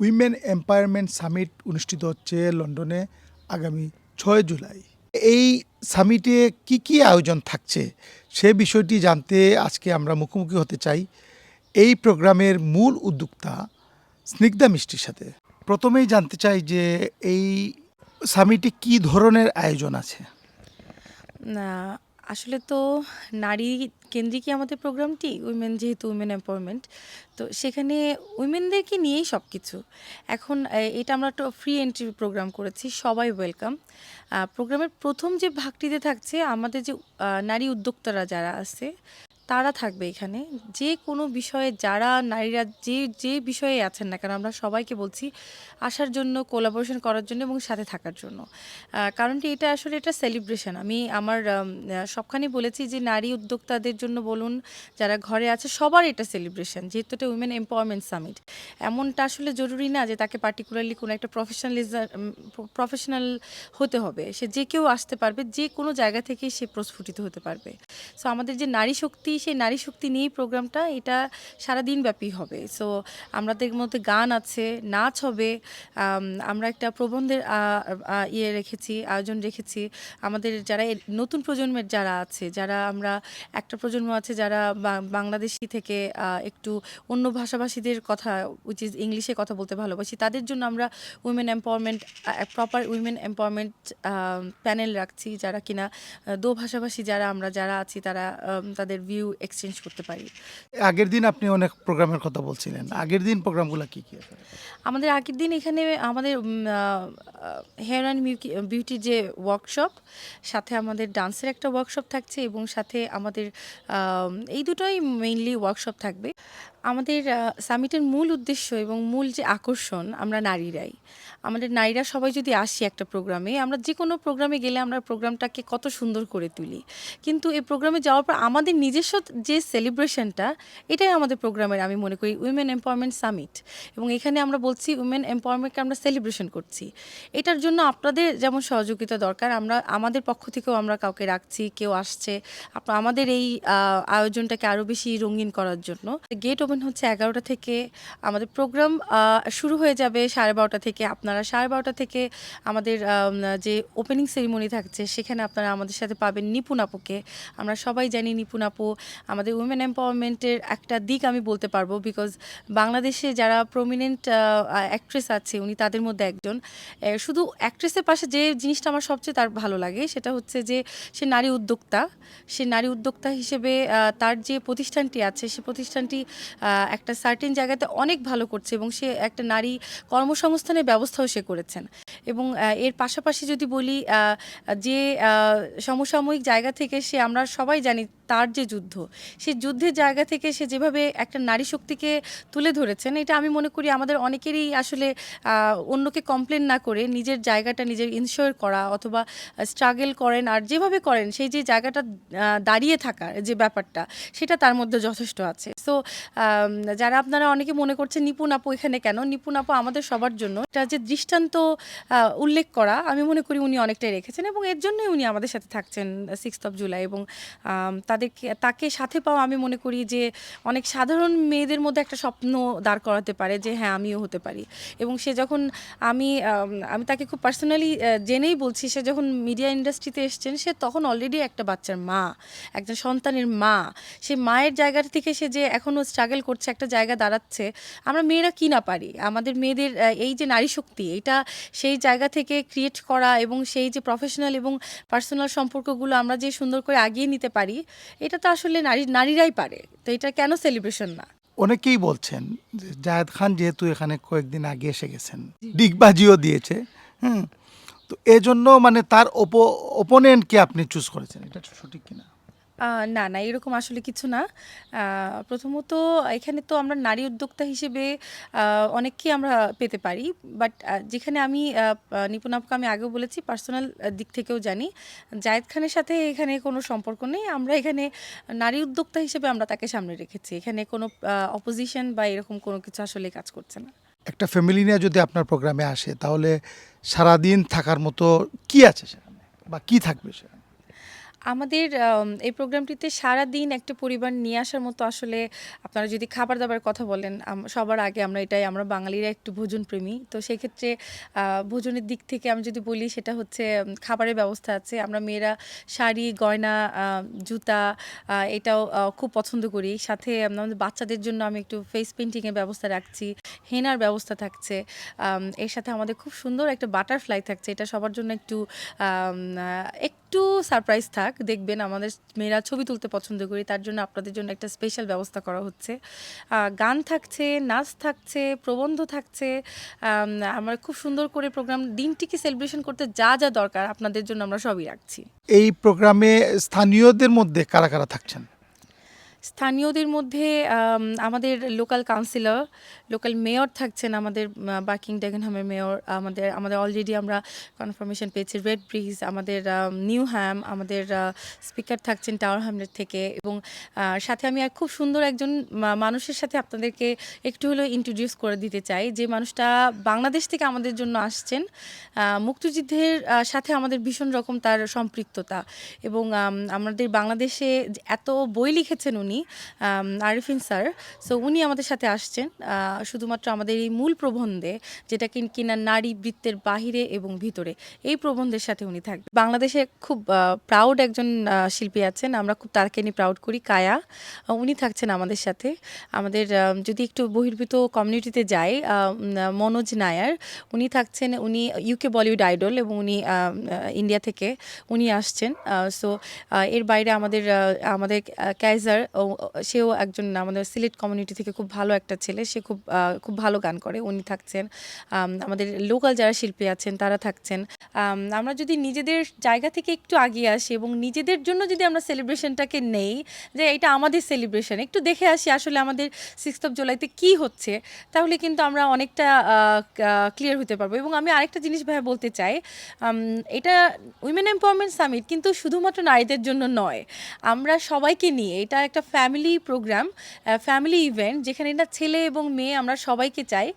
Women এম্পায়ারমেন্ট summit অনুষ্ঠিত হচ্ছে লন্ডনে আগামী ছয় জুলাই। এই সামিটে কি কি আয়োজন থাকছে সে বিষয়টি জানতে আজকে আমরা মুখোমুখি হতে চাই। এই প্রোগ্রামের মূল উদ্যোক্তা স্নিগ্ধা মিষ্টির সাথে। প্রথমেই জানতে চাই যে এই সামিটে কি ধরনের আয়োজন আছে? না আসলে তো নারী কেন্দ্রিকই আমাদের প্রোগ্রামটি উইমেন যেহেতু উইমেন এম্পাওয়ারমেন্ট তো সেখানে উইমেনদেরকে নিয়েই সব কিছু এখন এটা আমরা একটা ফ্রি এন্ট্রি প্রোগ্রাম করেছি, সবাই ওয়েলকাম প্রোগ্রামের প্রথম যে ভাগটিতে থাকছে, আমাদের যে নারী উদ্যোক্তারা যারা আছে তারা থাকবে এখানে। যে কোনো বিষয়ে যারা নারীরা যে যে বিষয়ে আছেন না কেন আমরা সবাইকে বলছি আসার জন্য কোলাবোরেশন করার জন্য এবং সাথে থাকার জন্য। কারণটি এটা আসলে এটা সেলিব্রেশন আমি আমার আম, সবখানে বলেছি যে নারী উদ্যোক্তাদের জন্য বলুন যারা ঘরে আছে সবার এটা সেলিব্রেশন যেহেতু এটা উইমেন এম্পাওয়ারমেন্ট সামিট এমনটা আসলে জরুরি না যে তাকে পার্টিকুলারলি কোনো একটা প্রফেশনালিজম প্রফেশনাল হতে হবে। সে যে কেউ আসতে পারবে যে কোনো জায়গা থেকেই সে প্রস্ফুটিত হতে পারবে। সো আমাদের যে নারী শক্তি সেই নারী শক্তি নিয়েই প্রোগ্রামটা, এটা সারাদিন ব্যাপী হবে। সো আমাদের মধ্যে গান আছে, নাচ হবে আমরা একটা প্রবন্ধের ইয়ে রেখেছি, আয়োজন রেখেছি। আমাদের যারা নতুন প্রজন্মের যারা আছে, যারা আমরা একটা প্রজন্ম আছে যারা বাংলাদেশি থেকে একটু অন্য ভাষাভাষীদের কথা উইচ ইজ ইংলিশে কথা বলতে ভালোবাসি, তাদের জন্য আমরা women empowerment proper women empowerment panel রাখছি। যারা কিনা দো ভাষাভাষী যারা আমরা, যারা আছি, তারা তাদের ভিউ এক্সচেঞ্জ করতে পারি। আগের দিন আপনি অনেক প্রোগ্রামের কথা বলছিলেন। আগের দিন প্রোগ্রামগুলো কী কী আমাদের আগের দিন এখানে আমাদের হেয়ার অ্যান্ড বিউটির যে ওয়ার্কশপ সাথে আমাদের ডান্সের একটা ওয়ার্কশপ থাকছে এবং সাথে আমাদের এই দুটোই মেইনলি ওয়ার্কশপ থাকবে। আমাদের সামিটের মূল উদ্দেশ্য এবং মূল যে আকর্ষণ আমরা নারীরাই। আমাদের নারীরা সবাই যদি আসি একটা প্রোগ্রামে আমরা যে কোনো প্রোগ্রামে গেলে আমরা প্রোগ্রামটাকে কত সুন্দর করে তুলি। কিন্তু এই প্রোগ্রামে যাওয়ার পর আমাদের নিজস্ব যে সেলিব্রেশনটা এটাই আমাদের প্রোগ্রামের আমি মনে করি উইমেন এম্পাওয়ারমেন্ট সামিট এবং এখানে আমরা বলছি উইমেন এম্পাওয়ারমেন্টকে আমরা সেলিব্রেশন করছি। এটার জন্য আপনাদের যেমন সহযোগিতা দরকার, আমরা, আমাদের পক্ষ থেকেও আমরা কাউকে রাখছি, কেউ আসছে। আমাদের এই আয়োজনটাকে আরও বেশি রঙিন করার জন্য। গেট ওপেন হচ্ছে এগারোটা থেকে, আমাদের প্রোগ্রাম শুরু হয়ে যাবে সাড়ে বারোটা থেকে। আপনারা সাড়ে বারোটা থেকে আমাদের যে ওপেনিং সেরিমনি থাকছে, সেখানে আপনারা আমাদের সাথে পাবেন নিপুণ আপুকে। আমরা সবাই জানি নিপুণ আপু আমাদের উইমেন এম্পাওয়ারমেন্টের একটা দিক আমি বলতে পারব বিকজ বাংলাদেশে যারা প্রমিনেন্ট অ্যাক্ট্রেস আছে, উনি তাদের মধ্যে একজন। শুধু অ্যাক্ট্রেসের পাশে যে জিনিসটা আমার সবচেয়ে তার ভালো লাগে, সেটা হচ্ছে যে সে নারী উদ্যোক্তা। সে নারী উদ্যোক্তা হিসেবে তার যে প্রতিষ্ঠানটি আছে, সে প্রতিষ্ঠানটি একটা সার্টেন জায়গাতে অনেক ভালো করছে এবং সে একটা নারী কর্মসংস্থানের ব্যবস্থাও সে করেছেন। এবং এর পাশাপাশি যদি বলি যে সমসাময়িক জায়গা থেকে সে আমরা সবাই জানি তার যে যুদ্ধ সেই যুদ্ধের জায়গা থেকে সে যেভাবে একটা নারী শক্তিকে তুলে ধরেছেন এটা আমি মনে করি আমাদের অনেকেরই আসলে অন্যকে কমপ্লেন না করে নিজের জায়গাটা নিজের ইনশিওর করা অথবা স্ট্রাগল করেন আর যেভাবে করেন সেই যে জায়গাটা দাঁড়িয়ে থাকার যে ব্যাপারটা সেটা তার মধ্যে যথেষ্ট আছে। সো যারা আপনারা অনেকে মনে করছেন নিপুণ আপু এখানে কেন? নিপুণ আপু আমাদের সবার জন্য। এটা যে দৃষ্টান্ত উল্লেখ করা আমি মনে করি উনি অনেকটাই রেখেছেন এবং এর জন্যই উনি আমাদের সাথে থাকছেন সিক্সথ অফ জুলাই এবং আম, তাদেরকে, তাকে সাথে পাওয়া আমি মনে করি যে অনেক সাধারণ মেয়েদের মধ্যে একটা স্বপ্ন দাঁড় করাতে পারে যে হ্যাঁ আমিও হতে পারি। এবং সে যখন আমি আমি তাকে খুব পার্সোনালি জেনেই বলছি, সে যখন মিডিয়া ইন্ডাস্ট্রিতে এসছেন, সে তখন অলরেডি একটা বাচ্চার মা, একজন সন্তানের মা। সে মায়ের জায়গা থেকে সে যে এখনও স্ট্রাগল করছে, একটা জায়গা দাঁড়াচ্ছে, আমরা মেয়েরা কি না পারি? আমাদের মেয়েদের এই যে নারী শক্তি, এটা সেই জায়গা থেকে ক্রিয়েট করা এবং সেই যে প্রফেশনাল এবং পার্সোনাল সম্পর্কগুলো আমরা যে সুন্দর করে আগিয়ে নিতে পারি এটা তো আসলে নারী নারীরাই পারে। তো এটা কেন সেলিব্রেশন না? অনেকেই বলছেন যে জাহেদ খান যেহেতু এখানে কয়েকদিন আগে এসে গেছেন। ডিগবাজিও দিয়েছে হুম? তো এজন্য মানে তার ওপো ওপোনেন্টকে আপনি চুজ করেছেন এটা সঠিক কিনা? না না, এরকম আসলে কিছু না। প্রথমত এখানে তো আমরা নারী উদ্যোক্তা হিসেবে অনেককেই আমরা পেতে পারি। বাট যেখানে আমি নিপুণ আপুকে আমি আগেও বলেছি, পার্সোনাল দিক থেকেও জানি, জায়েদ খানের সাথে এখানে কোনো সম্পর্ক নেই। আমরা এখানে নারী উদ্যোক্তা হিসেবে আমরা তাকে সামনে রেখেছি। এখানে কোনো অপোজিশন বা এরকম কোনো কিছু আসলে কাজ করছে না। একটা ফ্যামিলি নিয়ে যদি আপনার প্রোগ্রামে আসে, তাহলে সারাদিন থাকার মতো কি আছে সেখানে? বা কি থাকবে সেখানে? আমাদের এই প্রোগ্রামটিতে সারা দিন একটা পরিবার নিয়ে আসার মতো আসলে আপনারা যদি খাবার দাবার কথা বলেন সবার আগে আমরা এটাই আমরা বাঙালিরা একটু ভোজন প্রেমী তো সেই ক্ষেত্রে ভোজনের দিক থেকে আমি যদি বলি সেটা হচ্ছে খাবারের ব্যবস্থা আছে। আমরা মেয়েরা শাড়ি গয়না জুতা এটাও খুব পছন্দ করি। সাথে আমাদের বাচ্চাদের জন্য আমি একটু ফেস পেন্টিংয়ের ব্যবস্থা রাখছি হেনার ব্যবস্থা থাকছে। এর সাথে আমাদের খুব সুন্দর একটা বাটারফ্লাই থাকছে। এটা সবার জন্য একটু আহ, একটু সারপ্রাইজ থাক, দেখবেন আমাদের মেয়েরা ছবি তুলতে পছন্দ করি, তার জন্য আপনাদের জন্য একটা স্পেশাল ব্যবস্থা করা হচ্ছে। গান থাকছে, নাচ থাকছে, প্রবন্ধ থাকছে আমার খুব সুন্দর করে প্রোগ্রাম দিনটিকে সেলিব্রেশন করতে যা যা দরকার আপনাদের জন্য আমরা সবই রাখছি। এই প্রোগ্রামে স্থানীয়দের মধ্যে কারা কারা থাকছেন? স্থানীয়দের মধ্যে আমাদের লোকাল কাউন্সিলর লোকাল মেয়র থাকছেন আমাদের বার্কিং ডেগেনহামের মেয়র আমাদের আমাদের অলরেডি আমরা কনফার্মেশন পেয়েছি। রেড ব্রিজ আমাদের নিউ হ্যাম আমাদের স্পিকার থাকছেন টাওয়ার হ্যামলেট থেকে এবং সাথে আমি এক খুব সুন্দর একজন মানুষের সাথে আপনাদেরকে একটু হলেও ইন্ট্রোডিউস করে দিতে চাই। যে মানুষটা বাংলাদেশ থেকে আমাদের জন্য আসছেন মুক্তিযুদ্ধের সাথে আমাদের ভীষণ রকম তার সম্পৃক্ততা এবং আমাদের বাংলাদেশে এত বই লিখেছেন উনি আরিফিন স্যার। সো উনি আমাদের সাথে আসছেন শুধুমাত্র আমাদের এই মূল প্রবন্ধে, যেটা কিন- নারী বৃত্তের বাহিরে এবং ভিতরে। এই প্রবন্ধের সাথে উনি থাকবেন বাংলাদেশে খুব প্রাউড একজন শিল্পী আছেন। আমরা খুব তাকে নিয়ে প্রাউড করি, কায়া। উনি থাকছেন আমাদের সাথে। আমাদের যদি একটু বহির্ভূত কমিউনিটিতে যাই মনোজ নায়ার। উনি থাকছেন, উনি ইউকে বলিউড আইডল এবং উনি ইন্ডিয়া থেকে উনি আসছেন। সো এর বাইরে আমাদের আমাদের ক্যাজার সেও একজন আমাদের সিলেট কমিউনিটি থেকে খুব ভালো একটা ছেলে। সে খুব খুব ভালো গান করে, উনি থাকছেন। আমাদের লোকাল যারা শিল্পী আছেন, তারা থাকছেন। আমরা যদি নিজেদের জায়গা থেকে একটু আগিয়ে আসি এবং নিজেদের জন্য যদি আমরা সেলিব্রেশনটাকে নেই, যে এটা আমাদের সেলিব্রেশন একটু দেখে আসি আসলে আমাদের সিক্সথ অফ জুলাইতে কি হচ্ছে, তাহলে কিন্তু আমরা অনেকটা ক্লিয়ার হতে পারব। এবং আমি আরেকটা জিনিস ভাই বলতে চাই এটা উইমেন এম্পাওয়ারমেন্ট সামিট কিন্তু শুধুমাত্র নারীদের জন্য নয়, আমরা সবাইকে নিয়ে, এটা একটা ফ্যামিলি প্রোগ্রাম ফ্যামিলি ইভেন্ট যেখানে না ছেলে এবং মেয়ে আমরা সবাইকে চাই।